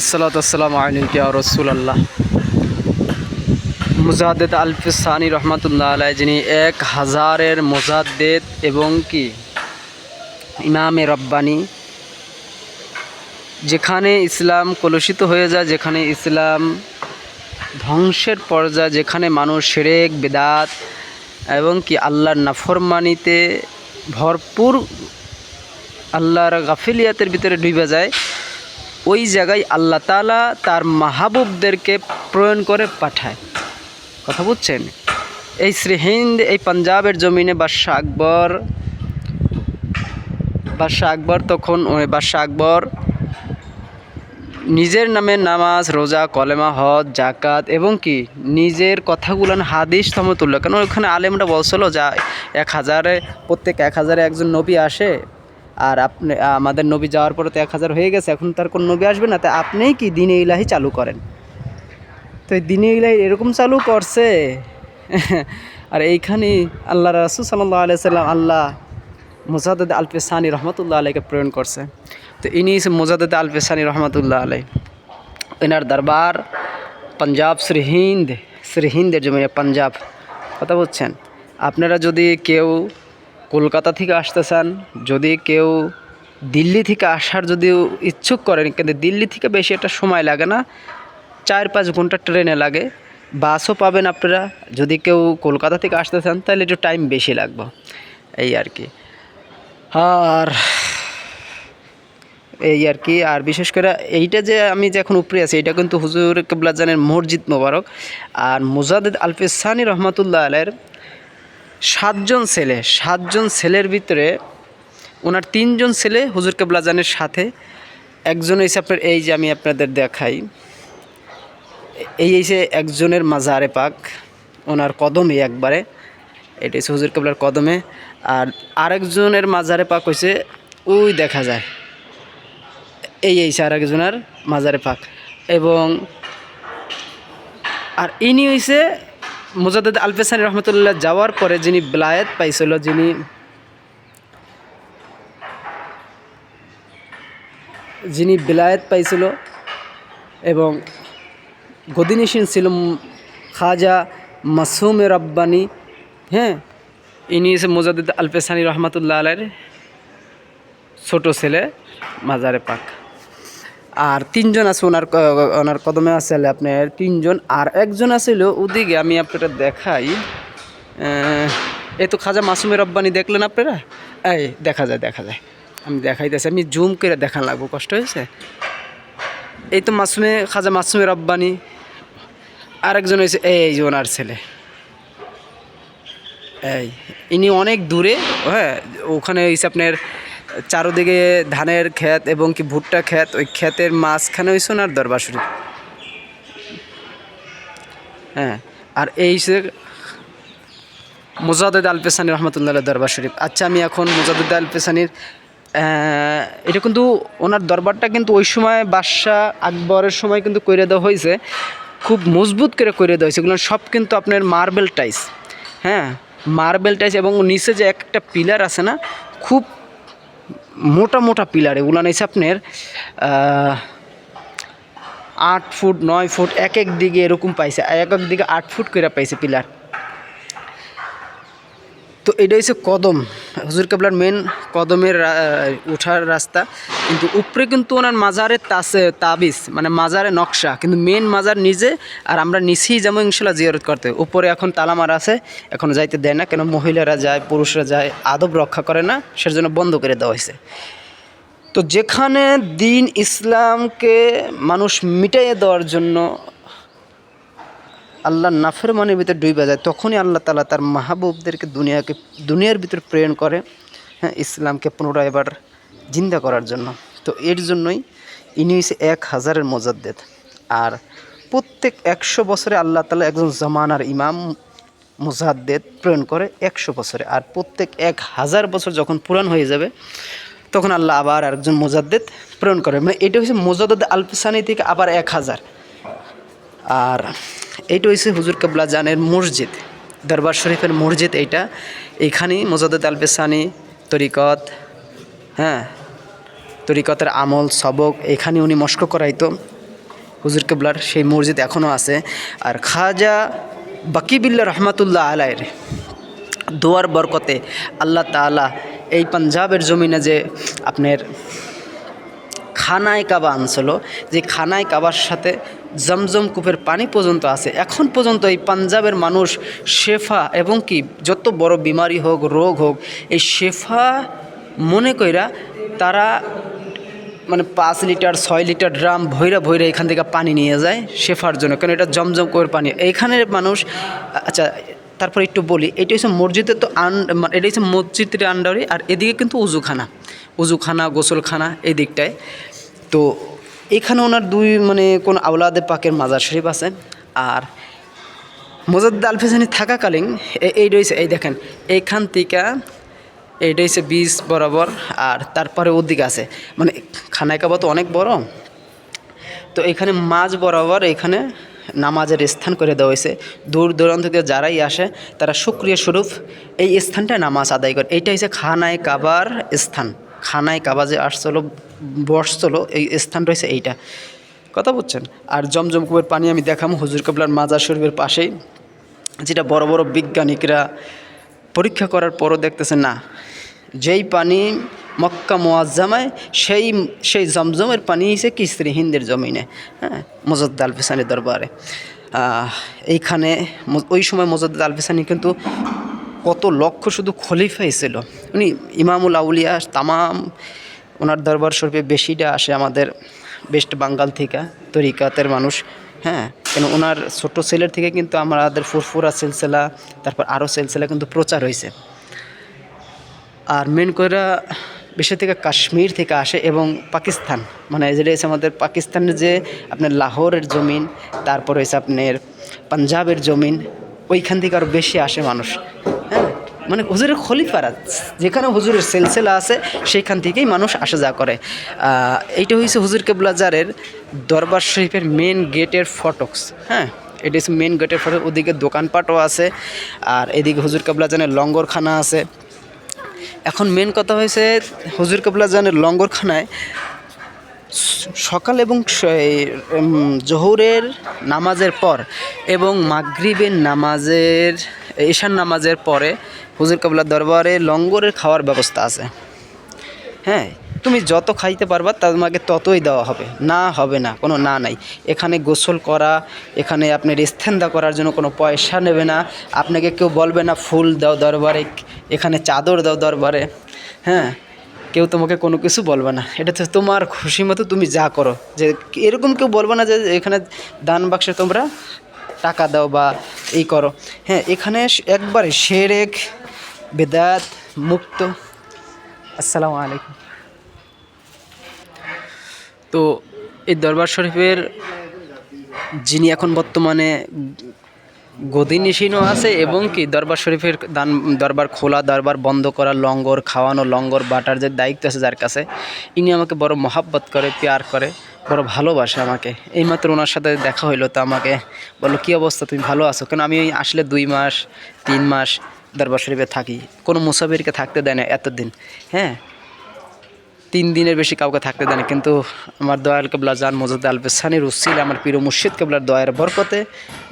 আসসালাতাম আলিকা রসুলাল্লাহ। মুজাদ্দেদ আলফিসানি রহমতুল্লাহ আলাই যিনি এক হাজারের মুজাদ্দেদ এবং কি? ইমামে রব্বানি। যেখানে ইসলাম কলুষিত হয়ে যায়, যেখানে ইসলাম ধ্বংসের পর্যায়ে, যেখানে মানুষ সেরেক বেদাত এবং কি আল্লাহর নাফরমানিতে ভরপুর, আল্লাহর গাফিলিয়াতের ভিতরে ডুবে যায় ওই জায়গায় আল্লাহ তালা তার মাহবুবদেরকে প্রয়ণ করে পাঠায়। কথা বুঝছেন? এই শ্রীহিন্দ এই পাঞ্জাবের জমিনে বাদশাহ আকবর বাদশাহ আকবর তখন ওই বাদশাহ আকবর নিজের নামে নামাজ, রোজা, কলেমা, হজ জাকাত এবং কি নিজের কথাগুলো হাদিস সমতুল্য। কেন ওখানে আলেমরা বলছিল যা এক হাজারে, প্রত্যেক এক হাজারে একজন নবী আসে? আর আপনি আমাদের নবী যাওয়ার পরে তো এক হাজার হয়ে গেছে, এখন তার কোন নবী আসবে না তাই আপনিই কি দিনে ইলাহি চালু করেন? তো এই দিনে ইলাহি এরকম চালু করছে, আর এইখানে আল্লাহ রাসুল সাল্লাহ সাল্লাম আল্লাহ মুজাদ্দ আলফেসানি রহমতুল্লাহ আলাইকে প্রেরণ করছে। তো ইনি মুজাদ্দ আলফেসানি রহমতুল্লাহ আলাই এনার দরবার পাঞ্জাব শ্রীহিন্দ শ্রীহিন্দের জমি পাঞ্জাব, কথা বলছেন আপনারা যদি কেউ কলকাতা থেকে আসতে চান, যদি কেউ দিল্লি থেকে আসার যদি ইচ্ছুক করেন, কিন্তু দিল্লি থেকে বেশি একটা সময় লাগে না। চার পাঁচ ঘণ্টা ট্রেনে লাগে, বাসও পাবেন আপনারা। যদি কেউ কলকাতা থেকে আসতে চান, তাহলে একটু টাইম বেশি লাগবে। এই আর কি। আর এই আর কি, আর বিশেষ করে এইটা যে আমি যে এখন উপরে আছি, এটা কিন্তু হুজুর কেবলাজানের মসজিদ মোবারক। আর মুজাদ্দ আলফিসানি রহমতুল্লাহ আলের সাতজন ছেলে, সাতজন ছেলের ভিতরে ওনার তিনজন ছেলে হুজুর কেবলাজানের সাথে। একজন হয়েছে আপনার, এই যে আমি আপনাদের দেখাই। এই হয়েছে একজনের মাজারে পাক, ওনার কদমে একবারে। এটা হচ্ছে হুজুর কেবলার কদমে। আর আরেকজনের মাজারে পাক হয়েছে ওই দেখা যায়। এই এই আর একজনের মাজারে পাক। এবং আর ইনি হয়েছে মুজাদ্দ আলফেসানি রহমতুল্লাহ যাওয়ার পরে যিনি বিলায়ত পাইছিল, যিনি যিনি বিলায়ত পাইছিল এবং গদিনিসীন ছিল খাজা মাসুম রব্বানি হ্যাঁ ইনি এসে মুজাদ্দ আলফেসানি রহমতুল্লাহ আলের ছোট ছেলে, মাজারে পাক। আর তিনজন আছে ওনার ওনার কদমে আছে আপনার তিনজন, আর একজন আছিল ওদিকে, আমি আপনারা দেখাই। এই তো খাজা মাসুমের রব্বানি দেখলেন আপনারা? এই, দেখা যায় দেখা যায়। আমি দেখাইতেছি, আমি জুম করে দেখান লাগবো, কষ্ট হয়েছে? এই তো মাসুমে, খাজা মাসুমের রব্বানি। আরেকজন হয়েছে, এই যে ওনার ছেলে। এই, ইনি অনেক দূরে হ্যাঁ ওখানে হয়েছে আপনার চারোদিকে ধানের ক্ষেত এবং কি ভুট্টা ক্ষেত, ওই ক্ষেতের মাঝখানে হয়েছে ওনার দরবার শরীফ হ্যাঁ আর এই সে মুজাদ্দ আল পেসানি রহমতুল্লাহ দরবার শরীফ আচ্ছা আমি এখন মুজাদ্দ আল পেসানির এটা কিন্তু ওনার দরবারটা কিন্তু ওই সময় বাদশাহ আকবরের সময় কিন্তু করে দেওয়া হয়েছে। খুব মজবুত করে করে দেওয়া হয়েছে। এগুলো সব কিন্তু আপনার মার্বেল টাইস। হ্যাঁ মার্বেল টাইস এবং নিচে যে একটা পিলার আছে না, খুব মোটা মোটা পিলার এগুলো নিয়েছে আপনার আট ফুট, নয় ফুট, এক এক দিকে এরকম পাইছে, এক এক দিকে আট ফুট করে পাইছে পিলার। তো এটা হচ্ছে কদম। হুজুর কেবলার মেন কদমের রা- ওঠার রাস্তা। কিন্তু উপরে কিন্তু ওনার মাজারে তাসে, তাবিজ মানে মাজারে নকশা। কিন্তু মেন মাজার নিজে, আর আমরা নিচেই যেমন ইনশাল্লাহ জিয়ারত করতে। উপরে এখন তালামার আছে, এখন যাইতে দেয় না, কেন মহিলারা যায়, পুরুষরা যায়, আদব রক্ষা করে না, সেজন্য বন্ধ করে দেওয়া হয়েছে তো যেখানে দিন ইসলামকে মানুষ মিটাইয়ে দেওয়ার জন্য আল্লাহ নাফের মনের ভিতরে ডুবে যায়, তখনই আল্লাহ তালা তার মাহবুবদেরকে দুনিয়াকে, দুনিয়ার ভিতরে প্রেরণ করে হ্যাঁ ইসলামকে পুনরায় এবার জিন্দা করার জন্য। তো এর জন্যই ইনি হয়েছে এক হাজারের মোজাদ্দেদ। আর প্রত্যেক একশো বছরে আল্লাহ তালা একজন জামানার ইমাম, মুজাদ্দেদ প্রেরণ করে একশো বছরে। আর প্রত্যেক এক হাজার বছর যখন পুরান হয়ে যাবে, তখন আল্লাহ আবার আরেকজন মোজাদ্দেদ প্রেরণ করে। মানে এটা হচ্ছে মোজাদ্দেদ আলফিসানি থেকে আবার এক হাজার। আর এইটা হচ্ছে হুজুর কাবলা জানের মসজিদ। দরবার শরীফের মসজিদ এইটা। এইখানেই মোজাদ্দ আলবেসানি তরিকত হ্যাঁ তরিকতের আমল, সবক, এখানে উনি মস্ক করাইতো। হুজুর কেবলার সেই মসজিদ এখনও আছে। আর খাজা বাকিবিল্লা রহমাতুল্লাহ আলাইয়ের দোয়ার বরকতে আল্লাহ তাআলা এই পাঞ্জাবের জমিনে যে আপনার খানায় কাবা আনছিল। যে খানায় কাবার সাথে জমজম কূপের পানি পর্যন্ত আছে। এখন পর্যন্ত এই পাঞ্জাবের মানুষ শেফা এবং কি যত বড় বিমারি হোক, রোগ হোক, এই শেফা মনে কইরা তারা মানে পাঁচ লিটার, ছয় লিটার ড্রাম ভৈরা ভৈরা এখান থেকে পানি নিয়ে যায় শেফার জন্য। কারণ এটা জমজম করে পানি। এইখানের মানুষ আচ্ছা তারপর একটু বলি, এটা হচ্ছে মসজিদের তো আন মানে এটা হচ্ছে মসজিদের আন্ডারে আর এদিকে কিন্তু উজুখানা উজুখানা গোসলখানা এই দিকটায়। তো এখানে ওনার দুই মানে কোন আওলাদে পাকের মাজার শরীফ আছে। আর মোজাদ্দ আলফেসানি থাকাকালীন এই রয়েছে, এই দেখেন, এইখান থেকে এইটা হচ্ছে বীজ বরাবর, আর তারপরে ওদিকে আছে। মানে খানায় কাবা তো অনেক বড়। তো এখানে মাঝ বরাবর এখানে নামাজের স্থান করে দেওয়া হয়েছে। দূর দূরান্ত থেকে যারাই আসে, তারা সুক্রিয়া স্বরূপ এই স্থানটায় নামাজ আদায় করে। এইটা হচ্ছে খানায় কাবার স্থান। খানায় কাবা যে আসছিল বসছিল এই স্থান রয়েছে এইটা। কথা বলছেন? আর জমজম পানি আমি দেখাম হুজুর কাবলার মাজার শরীফের পাশেই। যেটা বড় বড় বিজ্ঞানিকরা পরীক্ষা করার পরও দেখতেছে না। যেই পানি মক্কা মোয়াজ্জামায় সেই সেই জমজমের পানি হিসে কিস্ত্রি হিন্দের জমিনে হ্যাঁ? মজদ্দ আলফিসানির দরবারে। এইখানে ওই সময় মজদ্দ আলফিসানি কিন্তু কত লক্ষ শুধু খলিফাই ছিল। উনি ইমামুল আউলিয়া, তামাম ওনার দরবার শরীফে বেশিটা আসে আমাদের বেস্ট বাঙ্গাল থেকে, তরিকাতের মানুষ হ্যাঁ? কেন ওনার ছোট ছেলের থেকে কিন্তু আমাদের ফুরফুরা সিলসিলা, তারপর আরও সিলসিলা কিন্তু প্রচার হয়েছে। আর মেন কইরা বেশি থেকে কাশ্মীর থেকে আসে এবং পাকিস্তান মানে যেটা আমাদের পাকিস্তানের যে আপনার লাহোরের জমিন, তারপর হয়েছে আপনার পাঞ্জাবের জমিন, ওইখান থেকে আরও বেশি আসে মানুষ হ্যাঁ? মানে হুজুরের খলিফারা, যেখানে হুজুরের সেলসেলা আছে, সেইখান থেকেই মানুষ আসা যাওয়া করে। এইটা হয়েছে হুজুর কেবলাজারের দরবার শরীফের মেন গেটের ফটক্স হ্যাঁ এটা হচ্ছে মেন গেটের ফটো ওদিকে দোকানপাটও আছে, আর এদিকে হুজুর কেবলাজানের লঙ্গরখানা আছে। এখন মেন কথা হয়েছে হুজুর কাবলা জানের লঙ্গরখানায় সকাল এবং জোহরের নামাজের পর এবং মাগরিবের নামাজের ঈশান নামাজের পরে হুজুর কাবলার দরবারে লঙ্গরের খাওয়ার ব্যবস্থা আছে। হ্যাঁ তুমি যত খাইতে পারবা তোমাকে ততই দেওয়া হবে। না হবে না, কোনো না নাই। এখানে গোসল করা, এখানে আপনার ইস্তেন্দা করার জন্য কোনো পয়সা নেবে না। আপনাকে কেউ বলবে না, ফুল দাও দরবারে, এখানে চাদর দাও দরবারে। হ্যাঁ কেউ তোমাকে কোনো কিছু বলবে না। এটা তো তোমার খুশি মতো তুমি যা করো। যে এরকম কেউ বলবে না যে এখানে দান বাক্সে তোমরা টাকা দাও বা এই করো। হ্যাঁ এখানে একবারে শেরেক বেদাত, মুক্ত। আসসালামু আলাইকুম। তো এই দরবার শরীফের যিনি এখন বর্তমানে গদিনিসীনও আছে এবং কি দরবার শরীফের দান, দরবার খোলা, দরবার বন্ধ করা, লঙ্গর খাওয়ানো, লঙ্গর বাটার যে দায়িত্ব আছে যার কাছে, ইনি আমাকে বড় মহাব্বত করে, পেয়ার করে, বড় ভালোবাসে আমাকে। এইমাত্র ওনার সাথে দেখা হইল, তো আমাকে বলল, কী অবস্থা? তুমি ভালো আছো? কেন আমি আসলে দুই মাস, তিন মাস দরবার শরীফে থাকি। কোনো মুসাফিরকে থাকতে দেয় না এতদিন। হ্যাঁ? তিন দিনের বেশি কাউকে থাকতে দেয় না। কিন্তু আমার দয়াল কেবলা জান মজুদ আল বেসানির উসিল আমার প্রিয় মুর্শিদ কেবলার দয়ার বরকতে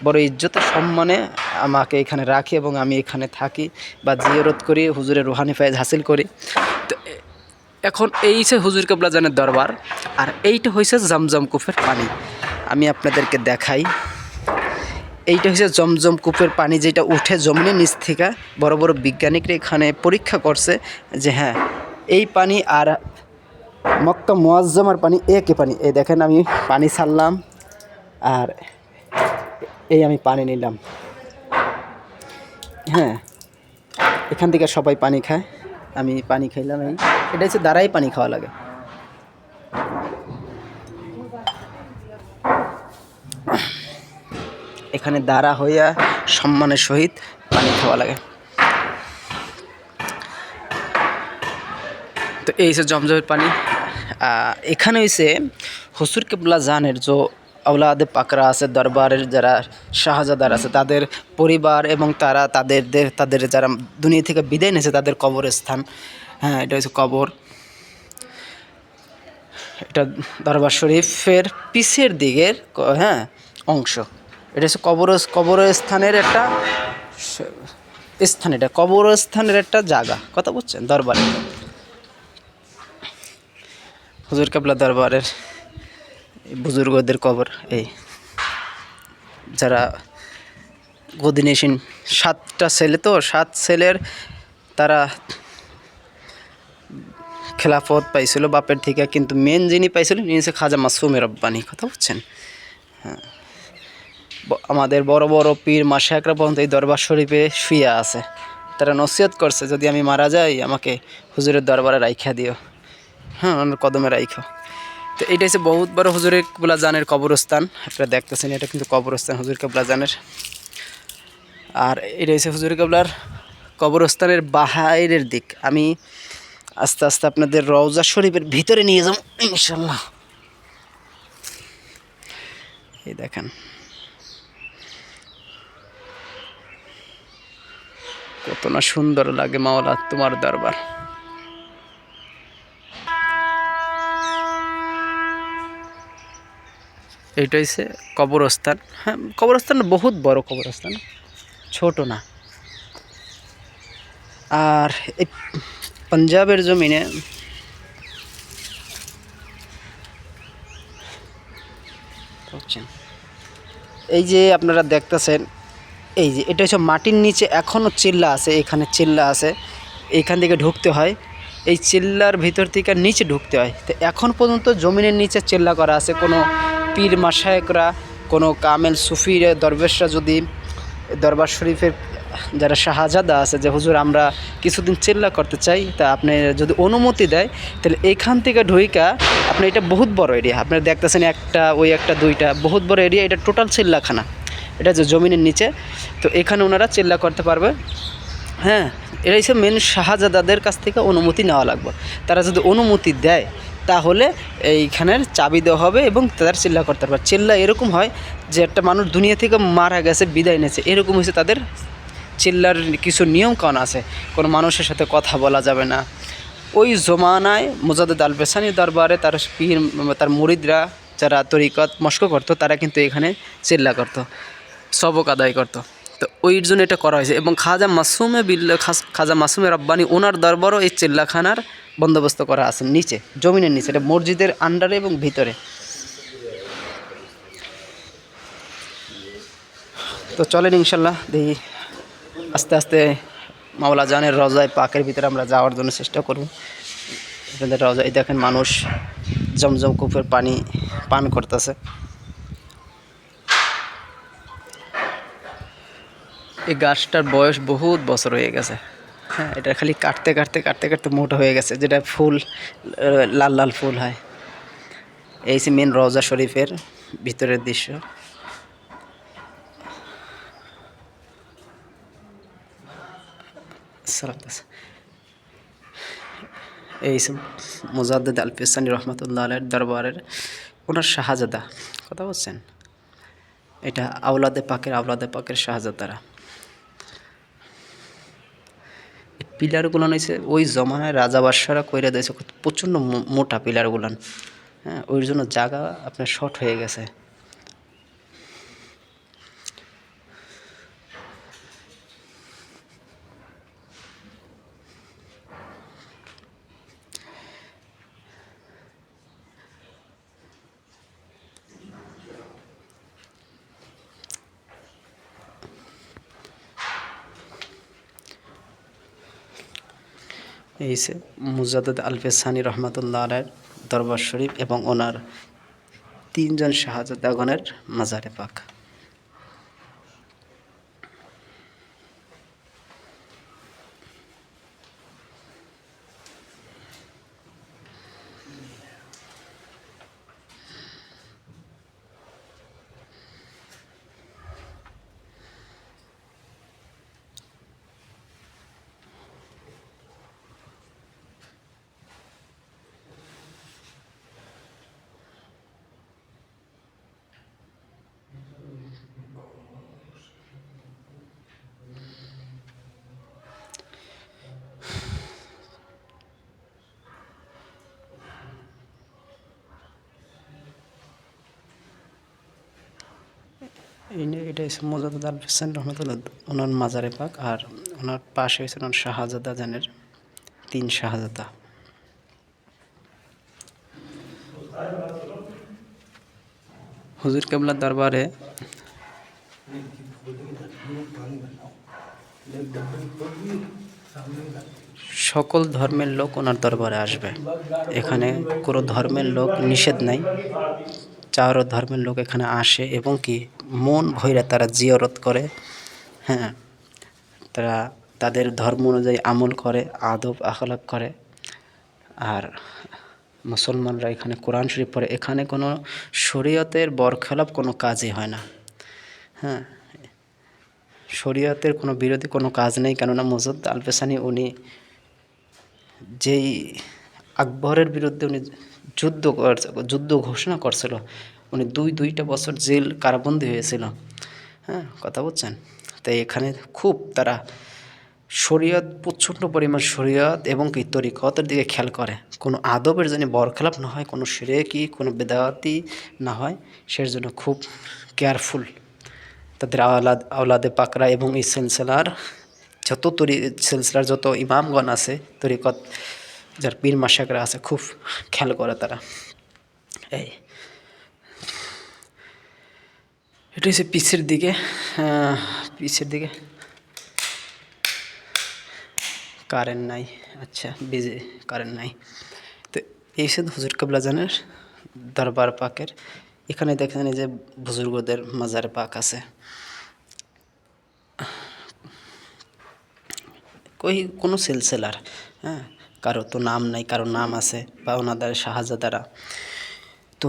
বড় ইজ্জতের সম্মানে আমাকে এখানে রাখি এবং আমি এখানে থাকি বা জিয়রত করি, হুজুরের রুহানি ফায়জ হাসিল করি। তো এখন এই যে হুজুর কেবলা জানের দরবার, আর এইটা হয়েছে জমজম কুফের পানি। আমি আপনাদেরকে দেখাই, এইটা হচ্ছে জমজম কূপের পানি যেটা উঠে জমিনের নিচ থেকে বড় বড় বিজ্ঞানিকরা এখানে পরীক্ষা করছে যে হ্যাঁ এই পানি আর মক্কা মোয়াজ্জমার পানি একই পানি? এই দেখেন আমি পানি ছাড়লাম আর এই আমি পানি নিলাম। হ্যাঁ এখান থেকে সবাই পানি খায়, আমি পানি খাইলাম এই। এটা হচ্ছে দাঁড়াই পানি খাওয়া লাগে। এখানে দাঁড়া হইয়া সম্মানের সহিত পানি খাওয়া লাগে। তো এই হচ্ছে জমজমের পানি এখানে হয়েছে হসুর কেবলা জানের যে আউলাদে পাকরা আছে, দরবারের যারা শাহজাদার আছে, তাদের পরিবার এবং তারা তাদের তাদের যারা দুনিয়া থেকে বিদায় নিয়েছে, তাদের কবরস্থান। হ্যাঁ এটা হচ্ছে কবর। এটা দরবার শরীফের পিসের দিকের হ্যাঁ অংশ। এটা হচ্ছে কবর কবরস্থানের একটা স্থান এটা, কবরস্থানের একটা জায়গা। কথা বুঝছেন? দরবারে। হুজুর কাবলা দরবারের বুজুর্গদের কবর, এই যারা গদিনেশিন সাতটা ছেলে তো, সাত ছেলের তারা খেলাফত পাইছিল বাপের থেকে, কিন্তু মেন যিনি পাইছিল হচ্ছে খাজা মাসুমের রব্বানি, কথা বুঝছেন? হ্যাঁ। আমাদের বড় বড় পীর মাসে একরা পর্যন্ত এই দরবার শরীফে শুয়ে আছে। তারা নসিহত করছে, যদি আমি মারা যাই, আমাকে হুজুরের দরবারে রাইখা দিও। হ্যাঁ ওনার কদমে রাইখো। তো এটা হচ্ছে বহুত বড় হুজুরের কেবলা জানের কবরস্থান। আপনারা দেখতেছেন, এটা কিন্তু কবরস্থান হুজুর কেবলা জানের। আর এটা হচ্ছে হুজুর কেবলার কবরস্থানের বাহাইরের দিক। আমি আস্তে আস্তে আপনাদের রওজা শরীফের ভিতরে নিয়ে যাব ইনশাল্লাহ এই দেখেন। কত না সুন্দর লাগে মাওলা তোমার দরবার। এইটা হচ্ছে কবরস্থান। হ্যাঁ কবরস্থান বহুত বড় কবরস্থান। ছোট না। আর এই পাঞ্জাবের জমিনে এই যে আপনারা দেখতেছেন, এই যে এটা হচ্ছে মাটির নিচে এখনও চিল্লা আছে, এখানে চিল্লা আছে। এইখান থেকে ঢুকতে হয়। এই চিল্লার ভিতর থেকে নিচে ঢুকতে হয়। তো এখন পর্যন্ত জমিনের নিচে চিল্লা করা আছে, কোনো পীর মাসায়করা কোনো কামেল সুফির দরবেশরা যদি দরবার শরীফের যারা শাহজাদা আছে, যে হুজুর আমরা কিছুদিন চিল্লা করতে চাই, তা আপনি যদি অনুমতি দেয়, তাহলে এইখান থেকে ঢুইকা আপনি এটা বহুত বড় এরিয়া আপনারা দেখতেছেন একটা, ওই একটা, দুইটা, বহুত বড় এরিয়া এটা টোটাল চিল্লাখানা। এটা যে জমিনের নিচে, তো এখানে ওনারা চিল্লা করতে পারবে। হ্যাঁ এটা হচ্ছে মেন শাহজাদাদের কাছ থেকে অনুমতি নেওয়া লাগবে। তারা যদি অনুমতি দেয় তাহলে এইখানের চাবি দেওয়া হবে এবং তাদের চিল্লা করতে পারবে। চিল্লা এরকম হয় যে একটা মানুষ দুনিয়া থেকে মারা গেছে, বিদায় নিয়েছে। এরকম হচ্ছে তাদের চিল্লার কিছু নিয়ম কানুন আছে। কোনো মানুষের সাথে কথা বলা যাবে না। ওই জমানায় মোজাদ্দেদ আল বেসানি দরবারে তার পীর, তার মুরিদরা যারা তরিকত, মস্ক করতো, তারা কিন্তু এখানে চিল্লা করতো, সবক আদায় করতো। তো ওই জন্য এটা করা হয়েছে। এবং খাজা মাসুমে বিল্লা খাজা মাসুমে রব্বানি ওনার দরবারও এই চিল্লাখানার বন্দোবস্ত করা আছে, নিচে, জমিনের নিচে, এটা মসজিদের আন্ডারে এবং ভিতরে। তো চলেন ইনশাল্লাহ, দেখি আস্তে আস্তে মাওলা জানের রজায় পাকের ভিতরে আমরা যাওয়ার জন্য চেষ্টা করব। রজায় দেখেন মানুষ জমজম কূপের পানি পান করতেছে। এই গাছটার বয়স বহুত বছর হয়ে গেছে। হ্যাঁ এটা খালি কাটতে কাটতে কাটতে কাটতে মোটা হয়ে গেছে, যেটা ফুল লাল লাল ফুল হয়। এই হচ্ছে মেন রওজা শরীফের ভিতরের দৃশ্য। এই হচ্ছে মুজাদ্দিদ আল ফিসানি রহমতুল্লাহ দরবারের, ওনার শাহজাদা। কথা বলছেন? এটা আওলাদে পাকের আওলাদে পাকের শাহজাদারা এই পিলারগুলো হয়েছে ওই জমানায় রাজা বাদশারা কইরা দিয়েছে প্রচণ্ড মোটা পিলারগুলান হ্যাঁ ওই জন্য জায়গা আপনার শর্ট হয়ে গেছে। এই মুজাদ্দ আলফেসানি রহমতুল্লাহ আলের দরবার শরীফ এবং ওনার তিনজন শাহজাদাগণের মাজারে পাক। এটা হচ্ছে মোজাদুদ আল হোসেন রহমতুল্লাহ ওনার মাজারে পাক, আর ওনার পাশে হয়েছে ওনার শাহজাদা জানের তিন শাহজাদা। হুজুর কেবলার দরবারে সকল ধর্মের লোক ওনার দরবারে আসবে। এখানে কোনো ধর্মের লোক নিষেধ নাই। চারো ধর্মের লোক এখানে আসে এবং কি মন ভৈরা তারা জিয়রত করে হ্যাঁ তারা তাদের ধর্ম অনুযায়ী আমল করে, আদব আখলাক করে। আর মুসলমানরা এখানে কোরআন শরীফ পড়ে, এখানে কোনো শরীয়তের বরখেলাপ কোনো কাজই হয় না। হ্যাঁ শরীয়তের কোনো বিরোধী কোনো কাজ নেই, কেননা মজুদ আলপেসানি উনি যেই আকবরের বিরুদ্ধে উনি যুদ্ধ যুদ্ধ ঘোষণা করছিল উনি দুই, দুইটা বছর জেল কারাবন্দি হয়েছিল। হ্যাঁ কথা বলছেন তাই এখানে খুব তারা শরীয়ত, প্রচণ্ড পরিমাণ শরীয়ত এবং কি তরিকতের দিকে খেয়াল করে। কোনো আদবের জন্য বরখেলাপ না হয়, কোনো সিরেকি, কোনো বেদায়াতি না হয় সের জন্য খুব কেয়ারফুল। তাদের আওলাদ, আওলাদে পাকরা এবং এই সিলসিলার যত তরি, সিলসিলার যত ইমামগণ আছে, তরিকত যার পীর মাসাকরা আছে, খুব খেয়াল করে তারা। এই এটা হচ্ছে পিছের দিকে পিছের দিকে। কারেন্ট নাই আচ্ছা বিজে কারেন্ট নাই। তো এই সে হুজুর কাবলা জানের দরবার পাকের। এখানে দেখেন এই যে বুজুর্গদের মাজার পাক আছে। কই, কোনো সিলসিলার হ্যাঁ? কারও তো নাম নাই, কারও নাম আছে, বা ওনাদের শাহজাদারা। তো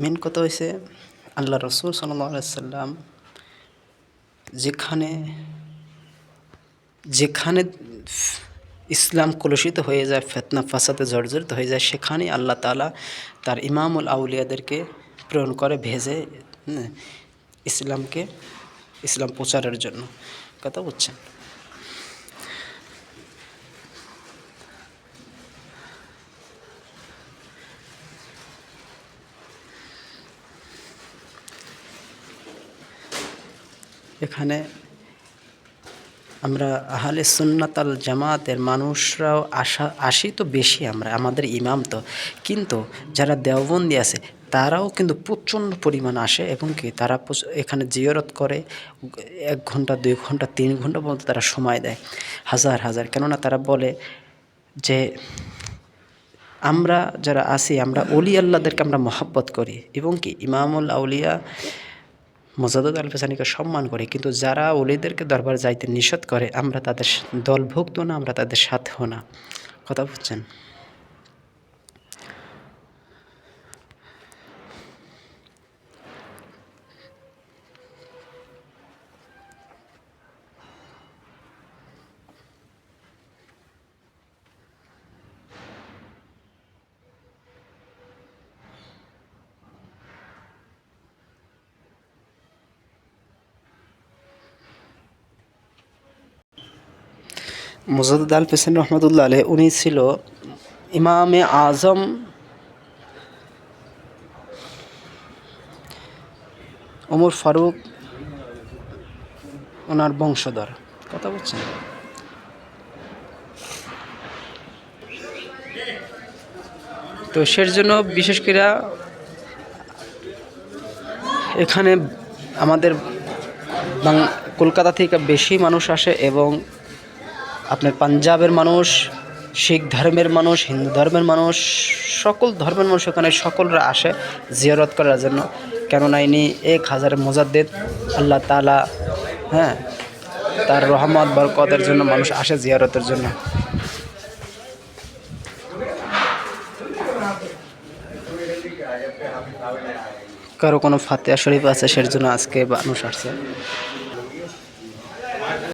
মেন কথা হয়েছে আল্লাহ রসুল সাল্লাম যেখানে যেখানে ইসলাম কলুষিত হয়ে যায়, ফেতনা ফাসাতে জর্জরিত হয়ে যায় সেখানে আল্লাহ তালা তার ইমামুল আউলিয়াদেরকে প্রেরণ করে, ভেজে ইসলামকে, ইসলাম প্রচারের জন্য। কথা বুঝছেন? এখানে আমরা আহলে সুন্নাত আল জামাতের মানুষরাও আসা আসি তো বেশি আমরা, আমাদের ইমাম তো। কিন্তু যারা দেওবন্দি আছে, তারাও কিন্তু প্রচণ্ড পরিমাণ আসে এবং কি তারা এখানে জিয়রত করে, এক ঘণ্টা, দুই ঘণ্টা, তিন ঘণ্টা পর্যন্ত তারা সময় দেয়, হাজার হাজার। কেননা তারা বলে যে আমরা যারা আছি, আমরা অলি আল্লাহদেরকে আমরা মহাব্বত করি এবং কি ইমামুল আউলিয়া মজাদুদ আল ফেসানিকে সম্মান করি, কিন্তু যারা ওলিদেরকে দরবার যাইতে নিষেধ করে, আমরা তাদের দলভুক্ত না, আমরা তাদের সাথেও না। কথা বুঝছেন? মুজাদুদ আল ফেসানি রহমতুল্লাহ আলহ উনি ছিল ইমামে আজম ওমর ফারুক ওনার বংশধর। কথা বলছেন? তো সের জন্য বিশেষ করে এখানে আমাদের কলকাতা থেকে বেশি মানুষ আসে এবং আপনার পাঞ্জাবের মানুষ, শিখ ধর্মের মানুষ, হিন্দু ধর্মের মানুষ, সকল ধর্মের মানুষ ওখানে সকলরা আসে জিয়ারত করার জন্য। কেননা ইনি এক হাজার মোজাদ্দেদ, আল্লাহ তালা হ্যাঁ তার রহমত, বরকতের জন্য মানুষ আসে জিয়ারতের জন্য। কারও কোনো ফাতেহা শরীফ আছে সের জন্য আজকে মানুষ আসছে।